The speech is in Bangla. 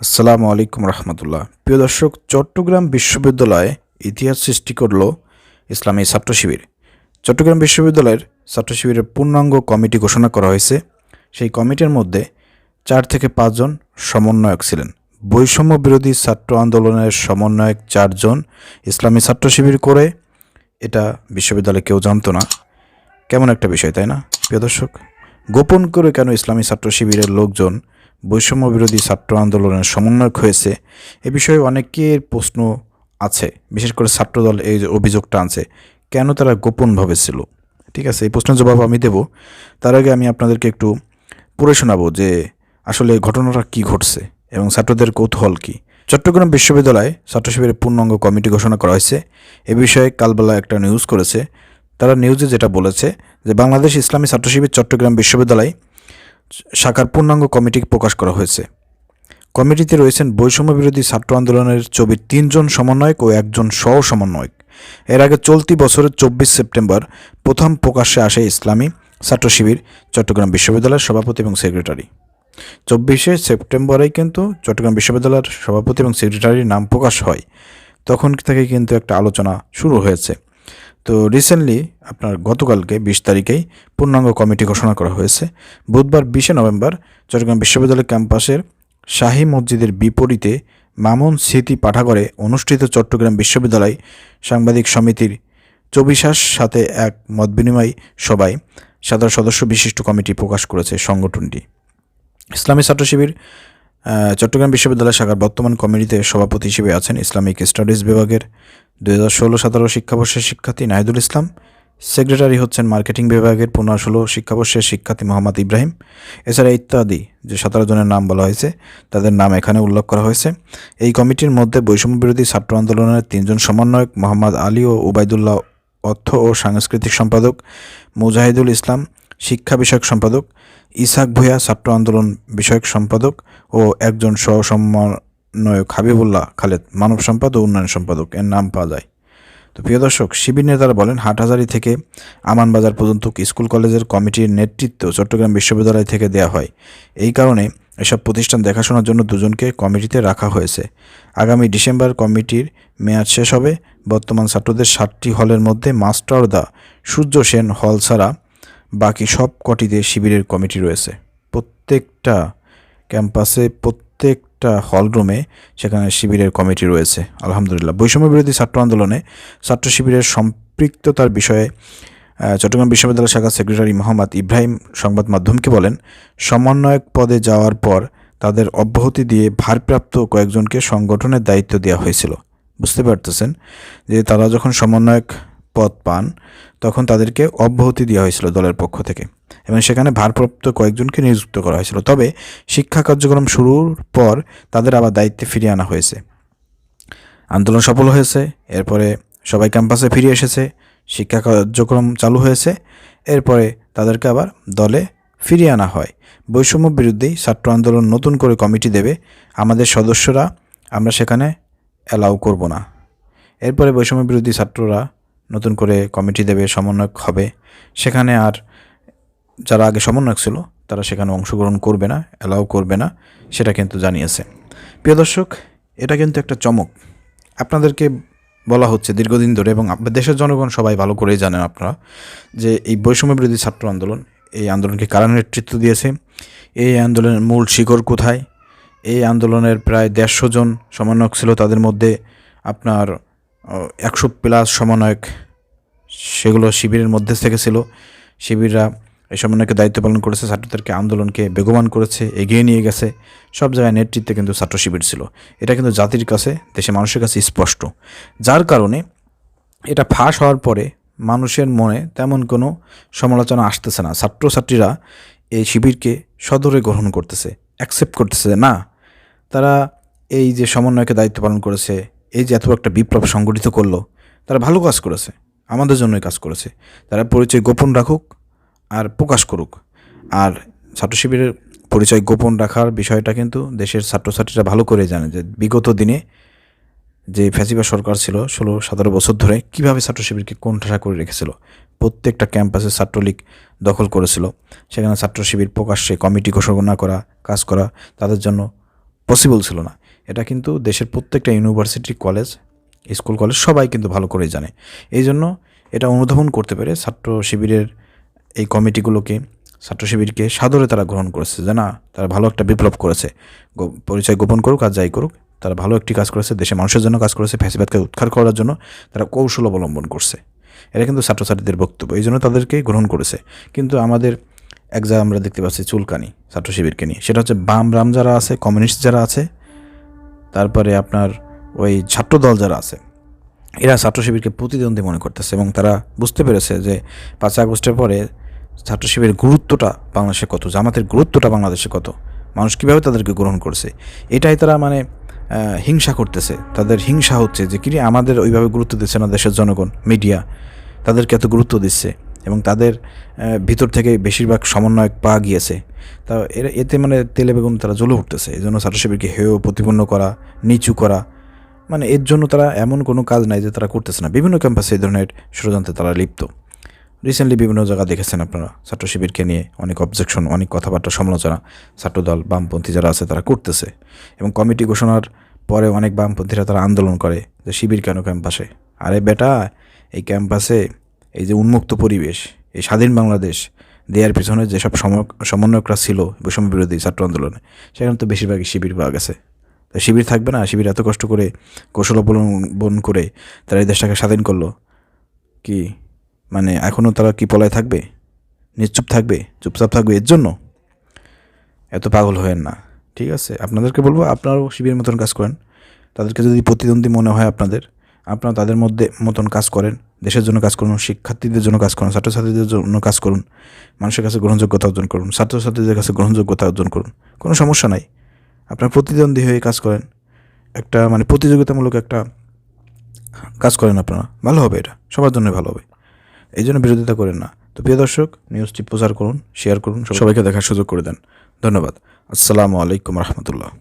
আসসালামু আলাইকুম রহমতুল্লাহ। প্রিয় দর্শক, চট্টগ্রাম বিশ্ববিদ্যালয়ে ইতিহাস সৃষ্টি করল ইসলামী ছাত্র শিবির। চট্টগ্রাম বিশ্ববিদ্যালয়ের ছাত্র শিবিরের পূর্ণাঙ্গ কমিটি ঘোষণা করা হয়েছে। সেই কমিটির মধ্যে চার থেকে পাঁচজন সমন্বয়ক ছিলেন। বৈষম্য বিরোধী ছাত্র আন্দোলনের সমন্বয়ক চারজন ইসলামী ছাত্র শিবির করে। এটা বিশ্ববিদ্যালয়ে কেউ জানতো না। কেমন একটা বিষয়, তাই না? প্রিয় দর্শক, গোপন করে কেন ইসলামী ছাত্র শিবিরের লোকজন বৈষম্য বিরোধী ছাত্র আন্দোলনের সমন্বয়ক হয়েছে। এ বিষয়ে অনেকের প্রশ্ন আছে। বিশেষ করে ছাত্রদল এই অভিযোগটা আনছে, কেন তারা গোপনভাবে ছিল? ঠিক আছে, এই প্রশ্নের জবাব আমি দেব। তার আগে আমি আপনাদেরকে একটু পড়ে শোনাবো যে আসলে ঘটনাটা কি ঘটছে এবং ছাত্রদের কৌতূহল কি। চট্টগ্রাম বিশ্ববিদ্যালয়ে ছাত্র শিবিরের পূর্ণাঙ্গ কমিটি ঘোষণা করা হয়েছে। এ বিষয়ে কালবেলা একটা নিউজ করেছে। তারা নিউজে যেটা বলেছে যে, বাংলাদেশ ইসলামী ছাত্র শিবির চট্টগ্রাম বিশ্ববিদ্যালয় শাখার পূর্ণাঙ্গ কমিটি প্রকাশ করা হয়েছে। কমিটিতে রয়েছেন বৈষম্য বিরোধী ছাত্র আন্দোলনের ছবির তিনজন সমন্বয়ক ও একজন সহ সমন্বয়ক এর আগে চলতি বছরের চব্বিশ সেপ্টেম্বর প্রথম প্রকাশ্যে আসে ইসলামী ছাত্র শিবির, চট্টগ্রাম বিশ্ববিদ্যালয়ের সভাপতি এবং সেক্রেটারি। চব্বিশে সেপ্টেম্বরেই কিন্তু চট্টগ্রাম বিশ্ববিদ্যালয়ের সভাপতি এবং সেক্রেটারির নাম প্রকাশ হয়। তখন থেকে কিন্তু একটা আলোচনা শুরু হয়েছে। তো রিসেন্টলি আপনার গতকালকে বিশ তারিখেই পূর্ণাঙ্গ কমিটি ঘোষণা করা হয়েছে। বুধবার বিশে নভেম্বর চট্টগ্রাম বিশ্ববিদ্যালয় ক্যাম্পাসের শাহী মসজিদের বিপরীতে মামুন স্মৃতি পাঠাগারে অনুষ্ঠিত চট্টগ্রাম বিশ্ববিদ্যালয় সাংবাদিক সমিতির চবিশাস সাথে এক মতবিনিময় সভায় সাধারণ সদস্য বিশিষ্ট কমিটি প্রকাশ করেছে সংগঠনটি। ইসলামী ছাত্র শিবির চট্টগ্রাম বিশ্ববিদ্যালয় শাখার বর্তমান কমিটিতে সভাপতি হিসেবে আছেন ইসলামিক স্টাডিজ বিভাগের দুই হাজার ষোলো, সতেরো শিক্ষাবর্ষের শিক্ষার্থী নাহিদুল ইসলাম। সেক্রেটারি হচ্ছেন মার্কেটিং বিভাগের পনেরো ষোলো শিক্ষাবর্ষের শিক্ষার্থী মোহাম্মদ ইব্রাহিম। এছাড়া ইত্যাদি যে সতেরো জনের নাম বলা হয়েছে, তাদের নাম এখানে উল্লেখ করা হয়েছে। এই কমিটির মধ্যে বৈষম্য বিরোধী ছাত্র আন্দোলনের তিনজন সমন্বয়ক মোহাম্মদ আলী ও উবাইদুল্লাহ অর্থ ও সাংস্কৃতিক সম্পাদক মুজাহিদুল ইসলাম, শিক্ষা বিষয়ক সম্পাদক ইসাক ভূয়া ছাত্র আন্দোলন বিষয়ক সম্পাদক ও একজন সহ সমন্বয়ক হাবিবুল্লাহ খালেদ, মানব সম্পদ ও উন্নয়ন সম্পাদক। এর নাম পাওয়া যায়। তো প্রিয় দর্শক, শিবির নেতারা বলেন, হাটহাজারি থেকে আমানবাজার পর্যন্ত স্কুল কলেজের কমিটির নেতৃত্ব চট্টগ্রাম বিশ্ববিদ্যালয় থেকে দেওয়া হয়। এই কারণে এসব প্রতিষ্ঠান দেখাশোনার জন্য দুজনকে কমিটিতে রাখা হয়েছে। আগামী ডিসেম্বর কমিটির মেয়াদ শেষ হবে। বর্তমান ছাত্রদের সাতটি হলের মধ্যে মাস্টার দা সূর্য সেন হল ছাড়া বাকি সব কটিতে শিবিরের কমিটি রয়েছে। প্রত্যেকটা ক্যাম্পাসে, প্রত্যেকটা হলরুমে সেখানে শিবিরের কমিটি রয়েছে। আলহামদুলিল্লাহ। বৈষম্য বিরোধী ছাত্র আন্দোলনে ছাত্র শিবিরের সম্পৃক্ততার বিষয়ে চট্টগ্রাম বিশ্ববিদ্যালয় শাখার সেক্রেটারি মোহাম্মদ ইব্রাহিম সংবাদ মাধ্যমকে বলেন, সমন্বয়ক পদে যাওয়ার পর তাদের অব্যাহতি দিয়ে ভারপ্রাপ্ত কয়েকজনকে সংগঠনের দায়িত্ব দেওয়া হয়েছিল। বুঝতে পারতেছেন যে তারা যখন সমন্বয়ক পদ পান, তখন তাদেরকে অব্যাহতি দেওয়া হয়েছিল দলের পক্ষ থেকে এবং সেখানে ভারপ্রাপ্ত কয়েকজনকে নিযুক্ত করা হয়েছিল। তবে শিক্ষা কার্যক্রম শুরুর পর তাদের আবার দায়িত্বে ফিরিয়ে আনা হয়েছে। আন্দোলন সফল হয়েছে, এরপরে সবাই ক্যাম্পাসে ফিরে এসেছে, শিক্ষা কার্যক্রম চালু হয়েছে, এরপরে তাদেরকে আবার দলে ফিরিয়ে আনা হয়। বৈষম্য বিরুদ্ধেই ছাত্র আন্দোলন নতুন করে কমিটি দেবে, আমাদের সদস্যরা আমরা সেখানে অ্যালাউ করব না। এরপরে বৈষম্য বিরোধী ছাত্ররা নতুন করে কমিটি দেবে সমন্বয়ক হবে। সেখানে আর যারা আগে সমন্বয়ক ছিল, তারা সেখানে অংশগ্রহণ করবে না অ্যালাউ করবে না, সেটা কিন্তু জানিয়েছে। প্রিয় দর্শক, এটা কিন্তু একটা চমক। আপনাদেরকে বলা হচ্ছে দীর্ঘদিন ধরে, এবং দেশের জনগণ সবাই ভালো করেই জানেন আপনারা, যে এই বৈষম্য বিরোধী ছাত্র আন্দোলন, এই আন্দোলনকে কারা নেতৃত্ব দিয়েছে, এই আন্দোলনের মূল শিকড় কোথায়, এই আন্দোলনের প্রায় দেড়শো জন সমন্বয়ক ছিল, তাদের মধ্যে আপনার একশো প্লাস সমন্বয়ক সেগুলো শিবিরের মধ্যে থেকে ছিল। শিবিররা এই সমন্বয়কে দায়িত্ব পালন করেছে, ছাত্রদেরকে আন্দোলনকে বেগবান করেছে, এগিয়ে নিয়ে গেছে। সব জায়গায় নেতৃত্বে কিন্তু ছাত্র শিবির ছিল। এটা কিন্তু জাতির কাছে, দেশের মানুষের কাছে স্পষ্ট। যার কারণে এটা ফাঁস হওয়ার পরে মানুষের মনে তেমন কোনো সমালোচনা আসতেছে না। ছাত্রছাত্রীরা এই শিবিরকে সদরে গ্রহণ করতেছে অ্যাকসেপ্ট করতেছে না, তারা এই যে সমন্বয়কে দায়িত্ব পালন করেছে এই যে এত একটা বিপ্লব সংগঠিত করল, তারা ভালো কাজ করেছে, আমাদের জন্যই কাজ করেছে। তারা পরিচয় গোপন রাখুক আর প্রকাশ করুক। আর ছাত্র শিবিরের পরিচয় গোপন রাখার বিষয়টা কিন্তু দেশের ছাত্রছাত্রীরা ভালো করে জানে যে বিগত দিনে যে ফ্যাসিবা সরকার ছিল, ষোলো, সতেরো বছর ধরে কীভাবে ছাত্র শিবিরকে কোণঠাসা করে রেখেছিল, প্রত্যেকটা ক্যাম্পাসে ছাত্রলীগ দখল করেছিল, সেখানে ছাত্র শিবির প্রকাশ্যে কমিটি ঘোষণা করা, কাজ করা তাদের জন্য পসিবল ছিল না। এটা কিন্তু দেশের প্রত্যেকটা ইউনিভার্সিটি কলেজ স্কুল কলেজ সবাই কিন্তু ভালো করেই জানে। এই জন্য এটা অনুধাবন করতে পেরে ছাত্র শিবিরের এই কমিটিগুলোকে, ছাত্র শিবিরকে সাদরে তারা গ্রহণ করেছে যে না, তারা ভালো একটা বিপ্লব করেছে। পরিচয় গোপন করুক আর যাই করুক, তারা ভালো একটি কাজ করেছে, দেশের মানুষের জন্য কাজ করেছে, ফ্যাসিবাদকে উৎখাত করার জন্য তারা কৌশল অবলম্বন করছে। এটা কিন্তু ছাত্রছাত্রীদের বক্তব্য, এই জন্য তাদেরকে গ্রহণ করেছে। কিন্তু আমাদের এক আমরা দেখতে পাচ্ছি চুলকানি ছাত্র শিবিরকে নিয়ে। সেটা হচ্ছে বাম রাম যারা আছে, কমিউনিস্ট যারা আছে তারপরে আপনার ওই ছাত্রদল যারা আছে, এরা ছাত্র শিবিরকে প্রতিদ্বন্দ্বী মনে করতেছে এবং তারা বুঝতে পেরেছে যে পাঁচই আগস্টের পরে ছাত্র শিবিরের গুরুত্বটা বাংলাদেশে কত, জামাতের গুরুত্বটা বাংলাদেশে কত, মানুষ কীভাবে তাদেরকে গ্রহণ করছে, এটাই তারা মানে হিংসা করতেছে। তাদের হিংসা হচ্ছে যে, কিরে, আমাদের ওইভাবে গুরুত্ব দিচ্ছে না দেশের জনগণ, মিডিয়া, তাদেরকে এত গুরুত্ব দিচ্ছে। এবং তাদের ভিতর থেকে বেশিরভাগ সমন্বয়ক পাওয়া গিয়েছে। তা এরা, এতে মানে তেলে বেগুন তারা জ্বলে উঠতেছে। এই জন্য ছাত্র শিবিরকে হেয়, প্রতিপন্ন করা, নিচু করা মানে এর জন্য তারা এমন কোনো কাজ নাই যে তারা করতেছে না। বিভিন্ন ক্যাম্পাসে এই ধরনের ষড়যন্ত্রে তারা লিপ্ত। রিসেন্টলি বিভিন্ন জায়গা দেখেছেন আপনারা ছাত্র শিবিরকে নিয়ে অনেক অবজেকশন অনেক কথাবার্তা, সমালোচনা ছাত্রদল, বামপন্থী যারা আছে তারা করতেছে। এবং কমিটি ঘোষণার পরে অনেক বামপন্থীরা তারা আন্দোলন করে যে শিবির কেন ক্যাম্পাসে? আরে বেটা, এই ক্যাম্পাসে এই যে উন্মুক্ত পরিবেশ, এই স্বাধীন বাংলাদেশ দেওয়ার পিছনে যেসব সম- সমন্বয়করা ছিল, বৈষম্য বিরোধী ছাত্র আন্দোলনে, সেখানে তো বেশিরভাগই শিবির পাওয়া গেছে। তা শিবির থাকবে না? শিবির এত কষ্ট করে, কৌশল অবলম্বন করে তারা এই দেশটাকে স্বাধীন করল। কি মানে এখনও তারা কি পলায় থাকবে? নিশ্চুপ থাকবে? চুপচাপ থাকবে এর জন্য? এত পাগল হয়েন না। ঠিক আছে, আপনাদেরকে বলব, আপনারাও শিবিরের মতন কাজ করেন। তাদেরকে যদি প্রতিদ্বন্দ্বী মনে হয় আপনাদের আপনারা তাদের মধ্যে মতন কাজ করেন, দেশের জন্য কাজ করুন, শিক্ষার্থীদের জন্য কাজ করুন, ছাত্রছাত্রীদের জন্য কাজ করুন, মানুষের কাছে গ্রহণযোগ্যতা অর্জন করুন, ছাত্রছাত্রীদের কাছে গ্রহণযোগ্যতা অর্জন করুন, কোনো সমস্যা নাই। আপনার প্রতিদ্বন্দ্বী হয়ে কাজ করেন, একটা মানে প্রতিযোগিতামূলক একটা কাজ করেন আপনারা, ভালো হবে এটা, সবার জন্য ভালো হবে, এই জন্য বিরোধিতা করেন না। তো প্রিয় দর্শক, নিউজটি প্রচার করুন শেয়ার করুন সবাইকে দেখার সুযোগ করে দেন, ধন্যবাদ, আসসালামু আলাইকুম রহমতুল্লাহ।